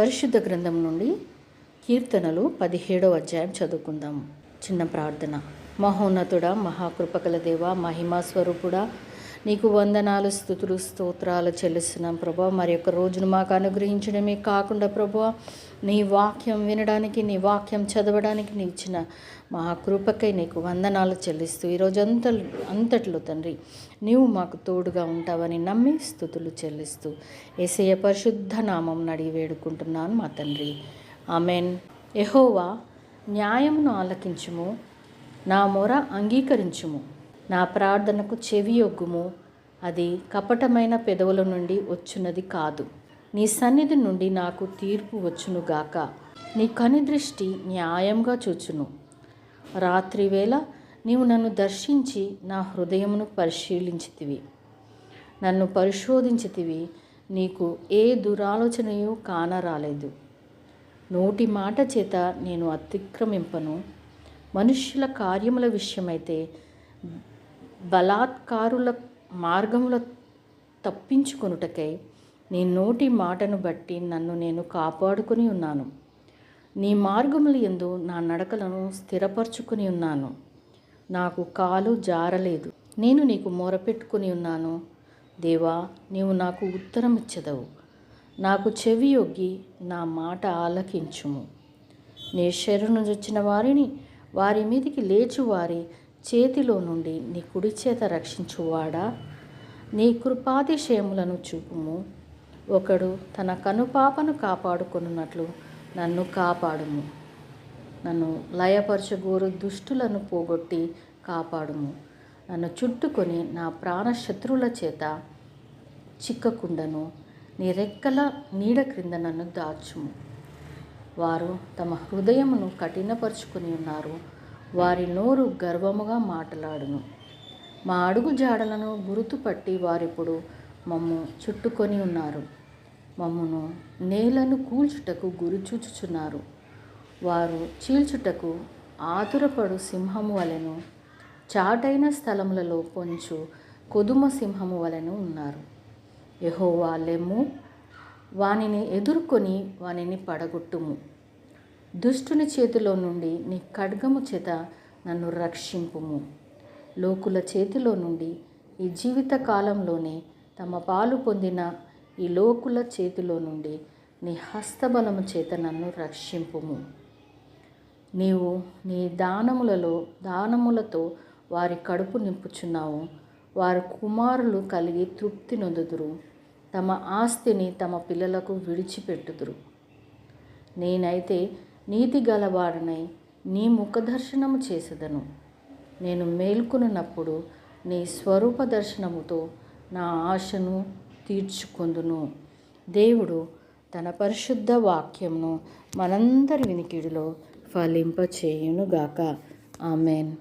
పరిశుద్ధ గ్రంథం నుండి కీర్తనలు పదిహేడవ అధ్యాయం చదువుకుందాం. చిన్న ప్రార్థన. మహోన్నతుడ మహాకృపకల దేవ మహిమా స్వరూపుడా నీకు వందనాలు స్థుతులు స్తోత్రాలు చెల్లిస్తున్నాం ప్రభా. మరి యొక్క రోజును మాకు అనుగ్రహించడమే కాకుండా ప్రభా నీ వాక్యం వినడానికి నీ వాక్యం చదవడానికి నీ ఇచ్చిన మహాకృపకై నీకు వందనాలు చెల్లిస్తూ ఈరోజు అంత అంతట్లో తండ్రి నీవు మాకు తోడుగా ఉంటావని నమ్మి స్థుతులు చెల్లిస్తూ ఏసయ్య పరిశుద్ధ నామం నడిగి వేడుకుంటున్నాను మా తండ్రి. ఆమెన్. ఎహోవా న్యాయమును ఆలకించుము నా మొర అంగీకరించుము. నా ప్రార్థనకు చెవియొగ్గుము అది కపటమైన పెదవుల నుండి వచ్చున్నది కాదు. నీ సన్నిధి నుండి నాకు తీర్పు వచ్చునుగాక నీ కనిదృష్టి న్యాయంగా చూచును. రాత్రివేళ నీవు నన్ను దర్శించి నా హృదయమును పరిశీలించితివి. నన్ను పరిశోధించితివి. నీకు ఏ దురాలోచనయు కానరాలేదు. నోటి మాట చేత నేను అతిక్రమింపను. మనుష్యుల కార్యముల విషయమైతే బలాత్కారుల మార్గముల తప్పించుకొనుటకై నీ నోటి మాటను బట్టి నన్ను నేను కాపాడుకుని ఉన్నాను. నీ మార్గములు ఎందు నా నడకలను స్థిరపరచుకుని ఉన్నాను. నాకు కాలు జారలేదు. నేను నీకు మొరపెట్టుకుని ఉన్నాను. దేవా నీవు నాకు ఉత్తరం ఇచ్చదవు నాకు చెవి యొగ్గి నా మాట ఆలకించుము. నీ శరణు నుంచి వచ్చిన వారిని వారి మీదికి లేచు వారి చేతిలో నుండి నీ కుడి చేత రక్షించువాడా? నీ కృపాతిశయములను చూపుము. ఒకడు తన కనుపాపను కాపాడుకొనున్నట్లు నన్ను కాపాడుము. నన్ను లయపరచగోరు దుష్టులను పోగొట్టి కాపాడుము. నన్ను చుట్టుకొని నా ప్రాణశత్రువుల చేత చిక్కకుండను. నీ రెక్కల నీడ క్రింద నన్ను దాచుము. వారు తమ హృదయమును కఠినపరుచుకుని ఉన్నారు. వారి నోరు గర్వముగా మాట్లాడును. మా అడుగు జాడలను గుర్తుపట్టి వారిప్పుడు మమ్ము చుట్టుకొని ఉన్నారు. మమ్మును నేలను కూల్చుటకు గురి చూచుచున్నారు. వారు చీల్చుటకు ఆతురపడు సింహము వలెను చాటైన స్థలములలో పొంచు కొదుమ సింహము వలెను ఉన్నారు. యహోవా లెమ్ము వానిని ఎదుర్కొని వానిని పడగొట్టుము. దుష్టుని చేతిలో నుండి నీ ఖడ్గము చేత నన్ను రక్షింపుము. లోకుల చేతిలో నుండి ఈ జీవిత కాలంలోనే తమ పాలు పొందిన ఈ లోకుల చేతిలో నుండి నీ హస్తబలము చేత నన్ను రక్షింపుము. నీవు నీ దానములలో దానములతో వారి కడుపు నింపుచున్నావు. వారి కుమారులు కలిగి తృప్తి నొందుదురు. తమ ఆస్తిని తమ పిల్లలకు విడిచిపెట్టుదురు. నేనైతే నీతి గలవాడనై నీ ముఖదర్శనము చేసేదను. నేను మేల్కొనున్నప్పుడు నీ స్వరూప దర్శనముతో నా ఆశను తీర్చుకొందును. దేవుడు తన పరిశుద్ధ వాక్యంను మనందరి వినికిడిలో ఫలింపచేయునుగాక. ఆమెన్.